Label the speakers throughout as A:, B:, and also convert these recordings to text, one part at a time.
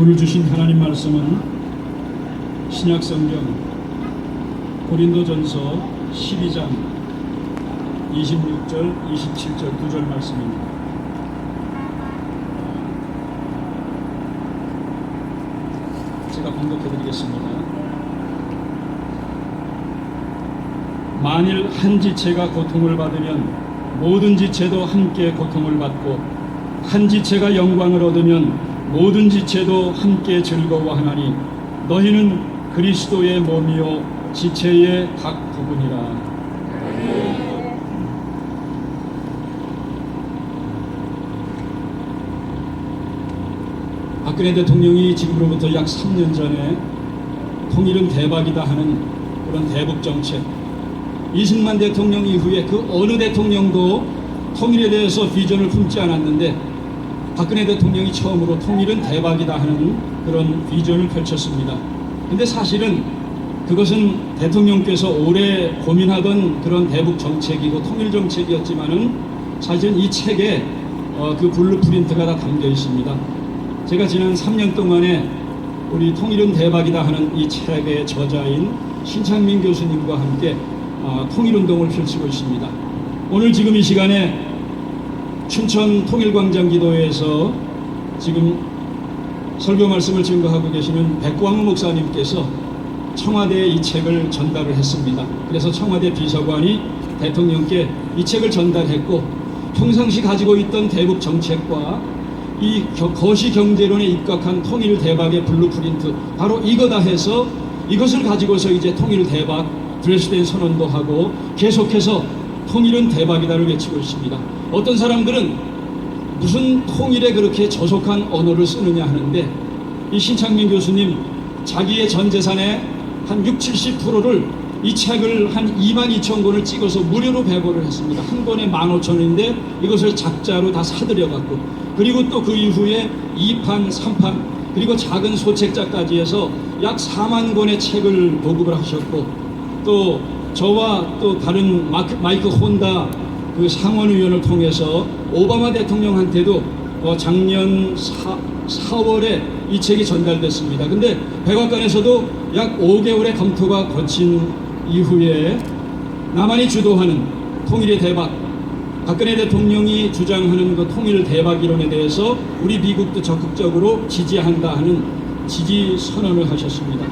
A: 오늘 주신 하나님 말씀은 신약 성경 고린도전서 12장 26절, 27절, 9절 말씀입니다. 제가 봉독해 드리겠습니다. 만일 한 지체가 고통을 받으면 모든 지체도 함께 고통을 받고 한 지체가 영광을 얻으면 모든 지체도 함께 즐거워하나니 너희는 그리스도의 몸이요 지체의 각 부분이라. 박근혜 대통령이 지금으로부터 약 3년 전에 통일은 대박이다 하는 그런 대북 정책. 이승만 대통령 이후에 그 어느 대통령도 통일에 대해서 비전을 품지 않았는데 박근혜 대통령이 처음으로 통일은 대박이다 하는 그런 비전을 펼쳤습니다. 근데 사실은 그것은 대통령께서 오래 고민하던 그런 대북 정책이고 통일 정책이었지만은 사실은 이 책에 어, 그 블루프린트가 다 담겨 있습니다. 제가 지난 3년 동안에 우리 통일은 대박이다 하는 이 책의 저자인 신창민 교수님과 함께 어, 통일운동을 펼치고 있습니다. 오늘 지금 이 시간에 춘천 통일광장 기도회에서 지금 설교 말씀을 증거하고 계시는 백광우 목사님께서 청와대에 이 책을 전달을 했습니다. 그래서 청와대 비서관이 대통령께 이 책을 전달했고 평상시 가지고 있던 대북 정책과 이 겨- 거시 경제론에 입각한 통일 대박의 블루프린트 바로 이거다 해서 이것을 가지고서 이제 통일 대박 드레스덴 선언도 하고 계속해서 통일은 대박이다를 외치고 있습니다. 어떤 사람들은 무슨 통일에 그렇게 저속한 언어를 쓰느냐 하는데 이 신창민 교수님 자기의 전 재산의 한 6, 70%를 이 책을 한 2만 2천 권을 찍어서 무료로 배포를 했습니다. 한 권에 15,000원인데 이것을 작자로 다 사들여 갖고 그리고 또 그 이후에 2판, 3판 그리고 작은 소책자까지 해서 약 4만 권의 책을 보급을 하셨고 또 저와 또 다른 마크, 마이크 혼다 그 상원의원을 통해서 오바마 대통령한테도 어, 작년 4, 4월에 이 책이 전달됐습니다. 근데 백악관에서도 약 5개월의 검토가 거친 이후에 남한이 주도하는 통일의 대박, 박근혜 대통령이 주장하는 그 통일 대박 이론에 대해서 우리 미국도 적극적으로 지지한다 하는 지지 선언을 하셨습니다.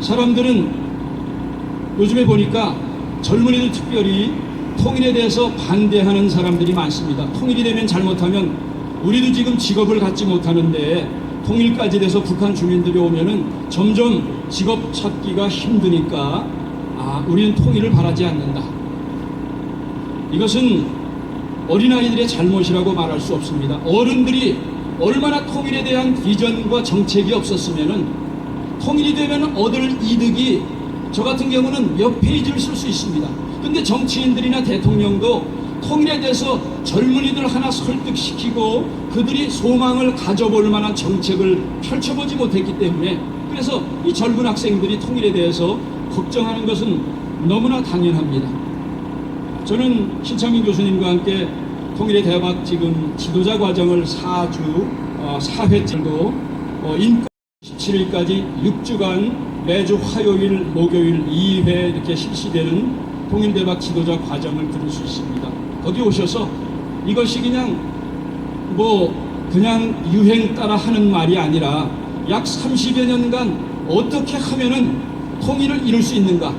A: 사람들은 요즘에 보니까 젊은이들 특별히 통일에 대해서 반대하는 사람들이 많습니다. 통일이 되면 잘못하면 우리도 지금 직업을 갖지 못하는데 통일까지 돼서 북한 주민들이 오면은 점점 직업 찾기가 힘드니까 아, 우리는 통일을 바라지 않는다. 이것은 어린아이들의 잘못이라고 말할 수 없습니다. 어른들이 얼마나 통일에 대한 비전과 정책이 없었으면은 통일이 되면 얻을 이득이 저 같은 경우는 몇 페이지를 쓸 수 있습니다. 근데 정치인들이나 대통령도 통일에 대해서 젊은이들 하나 설득시키고 그들이 소망을 가져볼 만한 정책을 펼쳐보지 못했기 때문에 그래서 이 젊은 학생들이 통일에 대해서 걱정하는 것은 너무나 당연합니다. 저는 신창민 교수님과 함께 통일의 대박 지금 지도자 과정을 4주 어, 4회째도 어, 인권 17일까지 6주간 매주 화요일, 목요일 2회 이렇게 실시되는 통일대박 지도자 과정을 들을 수 있습니다. 거기 오셔서 이것이 그냥 뭐 그냥 유행 따라 하는 말이 아니라 약 30여 년간 어떻게 하면은 통일을 이룰 수 있는가?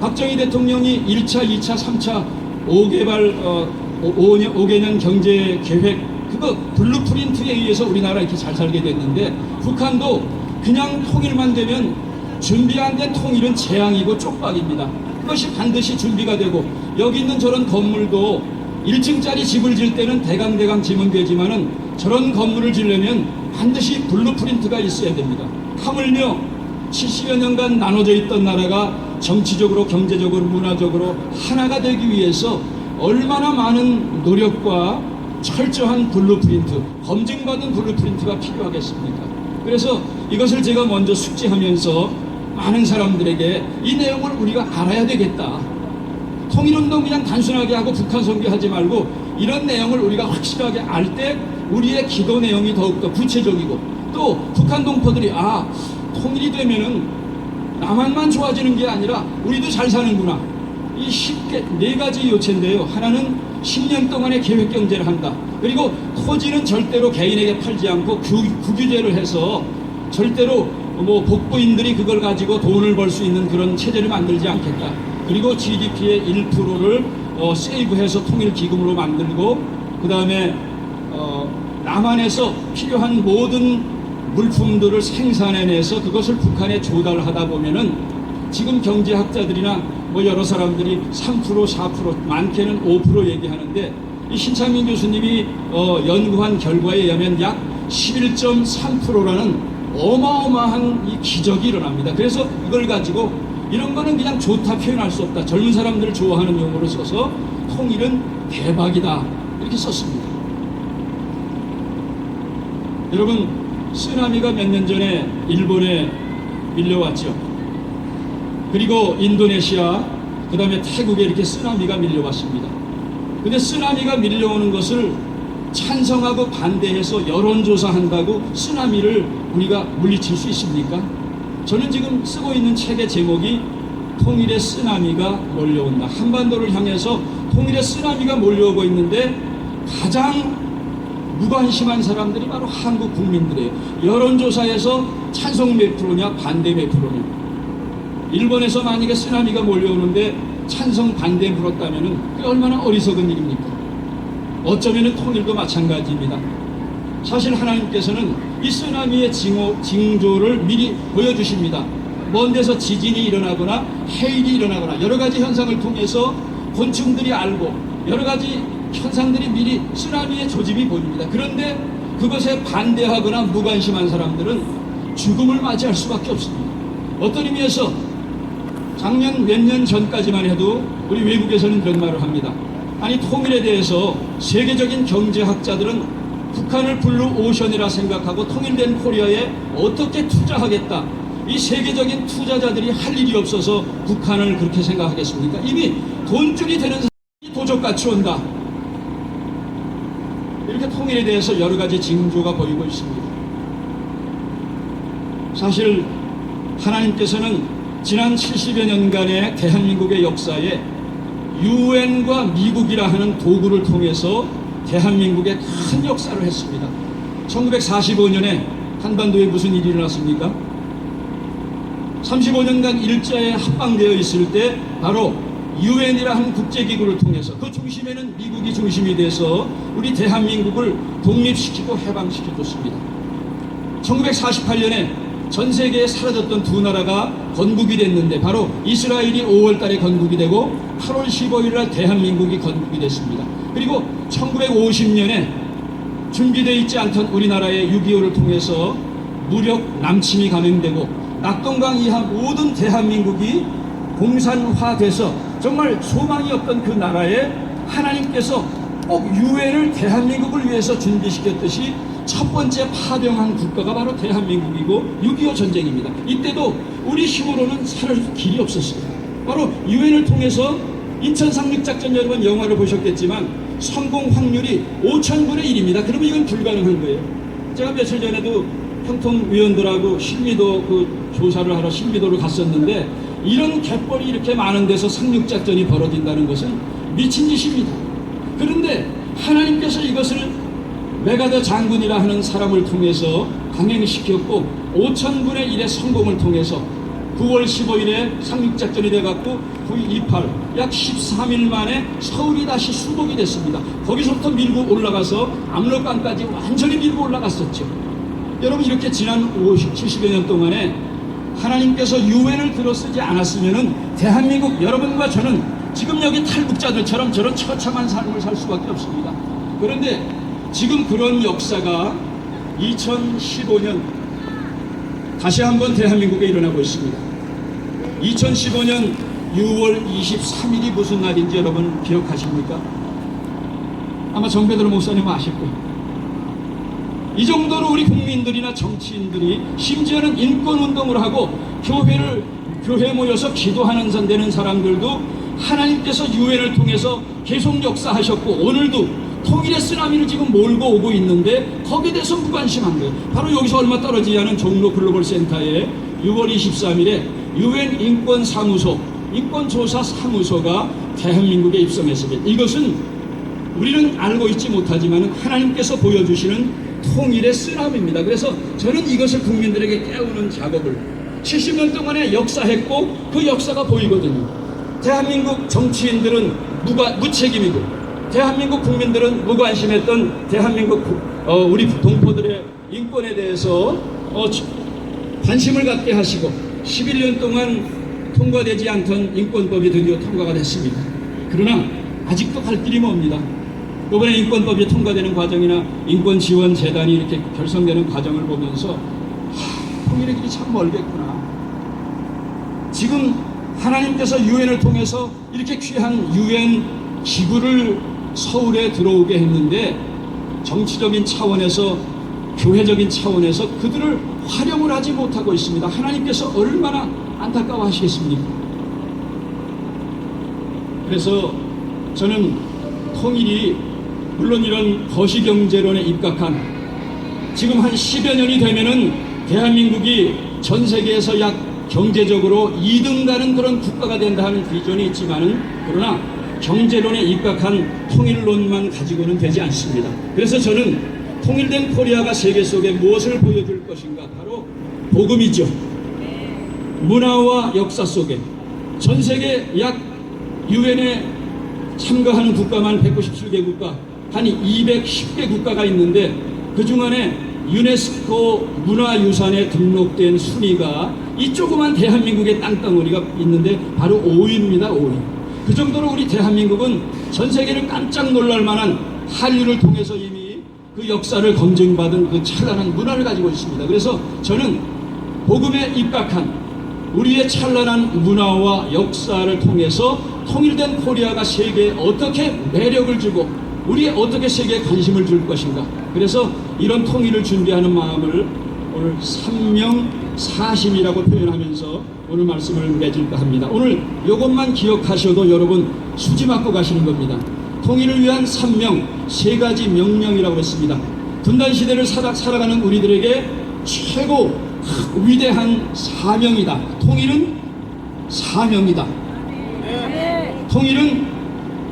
A: 박정희 대통령이 1차, 2차, 3차 5개발 어, 5년, 5개년 경제 계획 그거 블루프린트에 의해서 우리나라 이렇게 잘 살게 됐는데 북한도 그냥 통일만 되면 준비 안 된 통일은 재앙이고 쪽박입니다. 그것이 반드시 준비가 되고 여기 있는 저런 건물도 1층짜리 집을 질 때는 대강대강 지면 되지만은 저런 건물을 지려면 반드시 블루프린트가 있어야 됩니다. 하물며 70여 년간 나눠져 있던 나라가 정치적으로 경제적으로 문화적으로 하나가 되기 위해서 얼마나 많은 노력과 철저한 블루프린트, 검증받은 블루프린트가 필요하겠습니까? 그래서 이것을 제가 먼저 숙지하면서 많은 사람들에게 이 내용을 우리가 알아야 되겠다. 통일운동 그냥 단순하게 하고 북한 선교하지 말고 이런 내용을 우리가 확실하게 알 때 우리의 기도 내용이 더욱더 구체적이고 또 북한 동포들이 아 통일이 되면은 남한만 좋아지는 게 아니라 우리도 잘 사는구나. 이 쉽게 네 가지 요체인데요. 하나는 10년 동안의 계획 경제를 한다. 그리고 토지는 절대로 개인에게 팔지 않고 구, 국유제를 해서 절대로 뭐 복부인들이 그걸 가지고 돈을 벌 수 있는 그런 체제를 만들지 않겠다. 그리고 GDP의 1%를 어, 세이브해서 통일 기금으로 만들고 그 다음에 어, 남한에서 필요한 모든 물품들을 생산해내서 그것을 북한에 조달하다 보면은 지금 경제학자들이나 뭐 여러 사람들이 3% 4% 많게는 5% 얘기하는데 이 신창민 교수님이 어, 연구한 결과에 의하면 약 11.3%라는 어마어마한 이 기적이 일어납니다. 그래서 이걸 가지고 이런 거는 그냥 좋다 표현할 수 없다. 젊은 사람들을 좋아하는 용어로 써서 통일은 대박이다. 이렇게 썼습니다. 여러분, 쓰나미가 몇 년 전에 일본에 밀려왔죠. 그리고 인도네시아, 그 다음에 태국에 이렇게 쓰나미가 밀려왔습니다. 근데 쓰나미가 밀려오는 것을 찬성하고 반대해서 여론조사한다고 쓰나미를 우리가 물리칠 수 있습니까? 저는 지금 쓰고 있는 책의 제목이 통일의 쓰나미가 몰려온다. 한반도를 향해서 통일의 쓰나미가 몰려오고 있는데 가장 무관심한 사람들이 바로 한국 국민들이에요. 여론조사에서 찬성 몇 프로냐, 반대 몇 프로냐. 일본에서 만약에 쓰나미가 몰려오는데 찬성 반대 그게 얼마나 어리석은 일입니까? 어쩌면은 통일도 마찬가지입니다. 사실 하나님께서는 이 쓰나미의 징후, 징조를 미리 보여주십니다. 먼 데서 지진이 일어나거나 해일이 일어나거나 여러 가지 현상을 통해서 곤충들이 알고 여러 가지 현상들이 미리 쓰나미의 조짐이 보입니다. 그런데 그것에 반대하거나 무관심한 사람들은 죽음을 맞이할 수밖에 없습니다. 어떤 의미에서 작년 몇 년 전까지만 해도 우리 외국에서는 이런 말을 합니다. 아니 통일에 대해서 세계적인 경제학자들은 북한을 블루 오션이라 생각하고 통일된 코리아에 어떻게 투자하겠다. 이 세계적인 투자자들이 할 일이 없어서 북한을 그렇게 생각하겠습니까? 이미 돈줄이 되는 사람이 도적같이 온다. 이렇게 통일에 대해서 여러 가지 징조가 보이고 있습니다. 사실 하나님께서는 지난 70여 년간의 대한민국의 역사에 유엔과 미국이라 하는 도구를 통해서 대한민국에 큰 역사를 했습니다. 1945년에 한반도에 무슨 일이 일어났습니까? 35년간 일자에 합방되어 있을 때 바로 유엔이라 하는 국제기구를 통해서 그 중심에는 미국이 중심이 돼서 우리 대한민국을 독립시키고 해방시켜줬습니다. 1948년에 전 세계에 사라졌던 두 나라가 건국이 됐는데 바로 이스라엘이 5월 달에 건국이 되고 8월 15일 날 대한민국이 건국이 됐습니다. 그리고 1950년에 준비되어 있지 않던 우리나라의 6.25를 통해서 무력 남침이 감행되고 낙동강 이하 모든 대한민국이 공산화돼서 정말 소망이 없던 그 나라에 하나님께서 꼭 유엔을 대한민국을 위해서 준비시켰듯이 첫 번째 파병한 국가가 바로 대한민국이고 6.25 전쟁입니다. 이때도 우리 힘으로는 살 길이 없었어요. 바로 유엔을 통해서 인천 상륙작전 여러분 영화를 보셨겠지만 성공 확률이 5천분의 1입니다. 그러면 이건 불가능한 거예요. 제가 며칠 전에도 평통위원들하고 신미도 그 조사를 하러 신미도를 갔었는데 이런 갯벌이 이렇게 많은 데서 상륙작전이 벌어진다는 것은 미친 짓입니다. 그런데 하나님께서 이것을 메가더 장군이라 하는 사람을 통해서 강행시켰고 5천분의 1의 성공을 통해서 9월 15일에 상륙작전이 돼갖고 9.28, 약 13일 만에 서울이 다시 수복이 됐습니다. 거기서부터 밀고 올라가서 압록강까지 완전히 밀고 올라갔었죠. 여러분 이렇게 지난 50, 70여 년 동안에 하나님께서 유엔을 들어쓰지 않았으면은 대한민국 여러분과 저는 지금 여기 탈북자들처럼 저런 처참한 삶을 살 수밖에 없습니다. 그런데 지금 그런 역사가 2015년 다시 한번 대한민국에 일어나고 있습니다. 2015년 6월 23일이 무슨 날인지 여러분 기억하십니까? 아마 정배들 목사님 아실 거예요. 이 정도로 우리 국민들이나 정치인들이 심지어는 인권 운동을 하고 교회를 교회 모여서 기도하는 선 되는 사람들도 하나님께서 유엔을 통해서 계속 역사하셨고 오늘도 통일의 쓰나미를 지금 몰고 오고 있는데 거기에 대해서 무관심한 거예요. 바로 여기서 얼마 떨어지지 않은 종로 글로벌 센터에 6월 23일에 유엔 인권 사무소 인권 조사 사무소가 대한민국에 입성했습니다. 이것은 우리는 알고 있지 못하지만 하나님께서 보여주시는 통일의 쓰나미입니다. 그래서 저는 이것을 국민들에게 깨우는 작업을 70년 동안에 역사했고 그 역사가 보이거든요. 대한민국 정치인들은 무가, 무책임이고 대한민국 국민들은 무관심했던 대한민국 국- 어, 우리 동포들의 인권에 대해서 어, 지- 관심을 갖게 하시고 11년 동안 통과되지 않던 인권법이 드디어 통과가 됐습니다. 그러나 아직도 갈 길이 멉니다. 이번에 인권법이 통과되는 과정이나 인권지원재단이 이렇게 결성되는 과정을 보면서 하, 통일의 길이 참 멀겠구나. 지금 하나님께서 유엔을 통해서 이렇게 귀한 유엔 기구를 서울에 들어오게 했는데 정치적인 차원에서 교회적인 차원에서 그들을 활용을 하지 못하고 있습니다. 하나님께서 얼마나 안타까워 하시겠습니까? 그래서 저는 통일이 물론 이런 거시경제론에 입각한 지금 한 10여 년이 되면은 대한민국이 전 세계에서 약 경제적으로 2등 가는 그런 국가가 된다 하는 비전이 있지만은 그러나 경제론에 입각한 통일론만 가지고는 되지 않습니다. 그래서 저는 통일된 코리아가 세계 속에 무엇을 보여줄 것인가 바로 복음이죠. 문화와 역사 속에 전 세계 약 유엔에 참가하는 국가만 197개 국가, 한 210개 국가가 있는데 그 중안에 유네스코 문화유산에 등록된 순위가 이 조그만 대한민국의 땅덩어리가 있는데 바로 5위입니다. 5위. 그 정도로 우리 대한민국은 전 세계를 깜짝 놀랄 만한 한류를 통해서 이미 그 역사를 검증받은 그 찬란한 문화를 가지고 있습니다. 그래서 저는 복음에 입각한 우리의 찬란한 문화와 역사를 통해서 통일된 코리아가 세계에 어떻게 매력을 주고 우리에 어떻게 세계에 관심을 줄 것인가. 그래서 이런 통일을 준비하는 마음을 오늘 삼명 사심이라고 표현하면서 오늘 말씀을 맺을까 합니다. 오늘 이것만 기억하셔도 여러분 수지 맞고 가시는 겁니다. 통일을 위한 삼명 세 가지 명령이라고 했습니다. 분단 시대를 살아, 살아가는 우리들에게 최고 위대한 사명이다. 통일은 사명이다. 통일은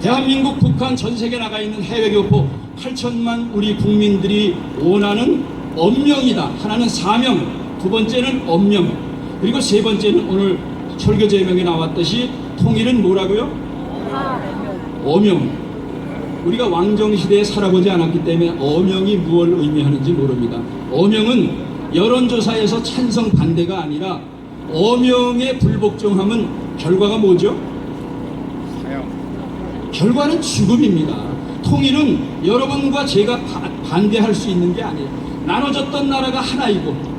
A: 대한민국, 북한, 전 세계 나가 있는 해외 교포 8천만 우리 국민들이 원하는 엄명이다. 하나는 사명, 두 번째는 엄명, 그리고 세 번째는 오늘 설교 제명에 나왔듯이 통일은 뭐라고요? 어명. 우리가 왕정 시대에 살아보지 않았기 때문에 어명이 무엇을 의미하는지 모릅니다. 어명은 여론조사에서 찬성 반대가 아니라 어명에 불복종하면 결과가 뭐죠? 결과는 죽음입니다. 통일은 여러분과 제가 바- 반대할 수 있는 게 아니에요. 나눠졌던 나라가 하나이고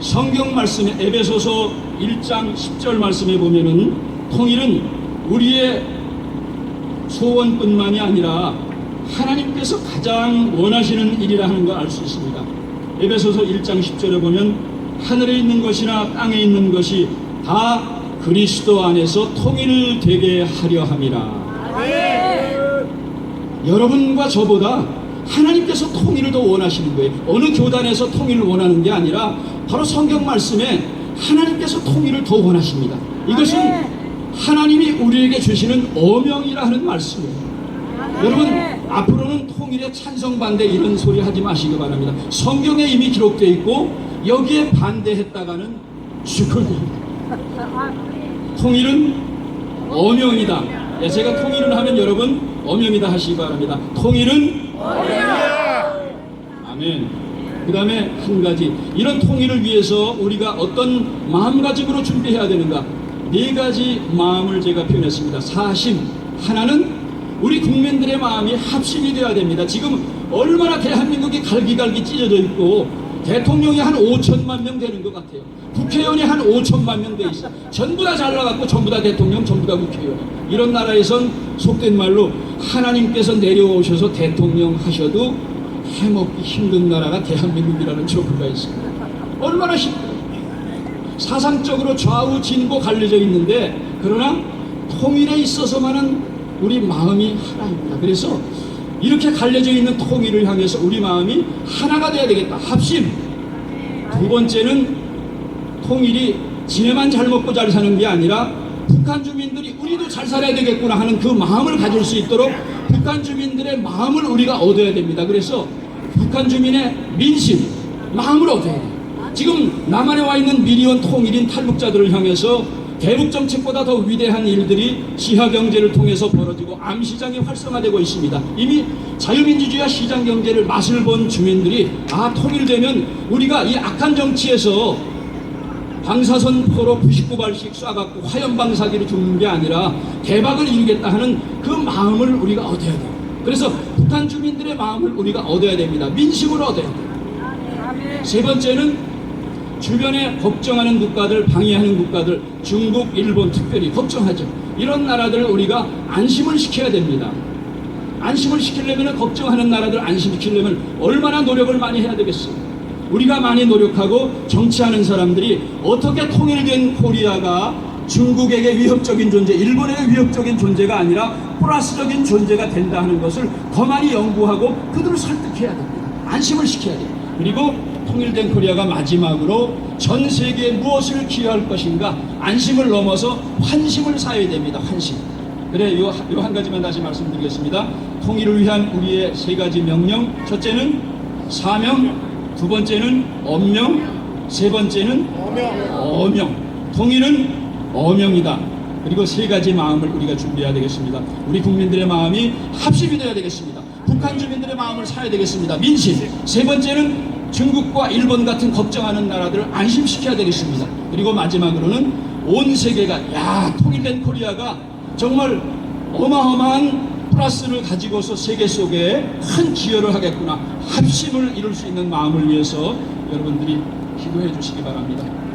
A: 성경 말씀에 에베소서 1장 10절 말씀에 보면은 통일은 우리의 소원뿐만이 아니라 하나님께서 가장 원하시는 일이라 하는 걸 알 수 있습니다. 에베소서 1장 10절에 보면 하늘에 있는 것이나 땅에 있는 것이 다 그리스도 안에서 통일되게 하려 함이라. 여러분과 저보다 하나님께서 통일을 더 원하시는 거예요. 어느 교단에서 통일을 원하는 게 아니라 바로 성경 말씀에 하나님께서 통일을 더 원하십니다. 이것은 하나님이 우리에게 주시는 어명이라 하는 말씀이에요. 여러분 앞으로는 통일에 찬성 반대 이런 소리 하지 마시기 바랍니다. 성경에 이미 기록되어 있고 여기에 반대했다가는 죽음입니다. 통일은 어명이다. 예, 제가 통일을 하면 여러분 어명이다 하시기 바랍니다. 통일은 아멘. 그 다음에 한 가지 이런 통일을 위해서 우리가 어떤 마음가짐으로 준비해야 되는가 네 가지 마음을 제가 표현했습니다. 사심 하나는 우리 국민들의 마음이 합심이 되어야 됩니다. 지금 얼마나 대한민국이 갈기갈기 찢어져 있고 대통령이 한 5천만 명 되는 것 같아요. 국회의원이 한 5천만 명 돼 있어. 전부 다 잘나갔고 전부 다 대통령, 전부 다 국회의원. 이런 나라에선 속된 말로 하나님께서 내려오셔서 대통령 하셔도 해먹기 힘든 나라가 대한민국이라는 조그가 있습니다. 얼마나 힘들어요. 사상적으로 좌우 진보 갈려져 있는데 그러나 통일에 있어서만은 우리 마음이 하나입니다. 그래서 이렇게 갈려져 있는 통일을 향해서 우리 마음이 하나가 돼야 되겠다. 합심. 두 번째는 통일이 지네만 잘 먹고 잘 사는 게 아니라 북한 주민들이 우리도 잘 살아야 되겠구나 하는 그 마음을 가질 수 있도록 북한 주민들의 마음을 우리가 얻어야 됩니다. 그래서 북한 주민의 민심, 마음을 얻어야 돼요. 지금 남한에 와 있는 미리온 통일인 탈북자들을 향해서 대북 정책보다 더 위대한 일들이 지하 경제를 통해서 벌어지고 암 시장이 활성화되고 있습니다. 이미 자유민주주의와 시장 경제를 맛을 본 주민들이 아 통일되면 우리가 이 악한 정치에서 방사선 포로 99발씩 쏴갖고 화염 방사기를 죽는 게 아니라 대박을 이루겠다 하는 그 마음을 우리가 얻어야 돼요. 그래서 북한 주민들의 마음을 우리가 얻어야 됩니다. 민심을 얻어야 돼요. 세 번째는 주변에 걱정하는 국가들, 방해하는 국가들, 중국, 일본 특별히 걱정하죠. 이런 나라들을 우리가 안심을 시켜야 됩니다. 안심을 시키려면 걱정하는 나라들 안심시키려면 얼마나 노력을 많이 해야 되겠어요. 우리가 많이 노력하고 정치하는 사람들이 어떻게 통일된 코리아가 중국에게 위협적인 존재, 일본에게 위협적인 존재가 아니라 플러스적인 존재가 된다 하는 것을 더 많이 연구하고 그들을 설득해야 됩니다. 안심을 시켜야 돼요. 그리고 통일된 코리아가 마지막으로 전 세계에 무엇을 기여할 것인가 안심을 넘어서 환심을 사야 됩니다. 환심. 그래 요 한 가지만 다시 말씀드리겠습니다. 통일을 위한 우리의 세 가지 명령. 첫째는 사명, 두 번째는 엄명, 세 번째는 어명. 통일은 어명이다. 그리고 세 가지 마음을 우리가 준비해야 되겠습니다. 우리 국민들의 마음이 합심이 되어야 되겠습니다. 북한 주민들의 마음을 사야 되겠습니다. 민심. 세 번째는 중국과 일본 같은 걱정하는 나라들을 안심시켜야 되겠습니다. 그리고 마지막으로는 온 세계가 야 통일된 코리아가 정말 어마어마한 플러스를 가지고서 세계 속에 큰 기여를 하겠구나 합심을 이룰 수 있는 마음을 위해서 여러분들이 기도해 주시기 바랍니다.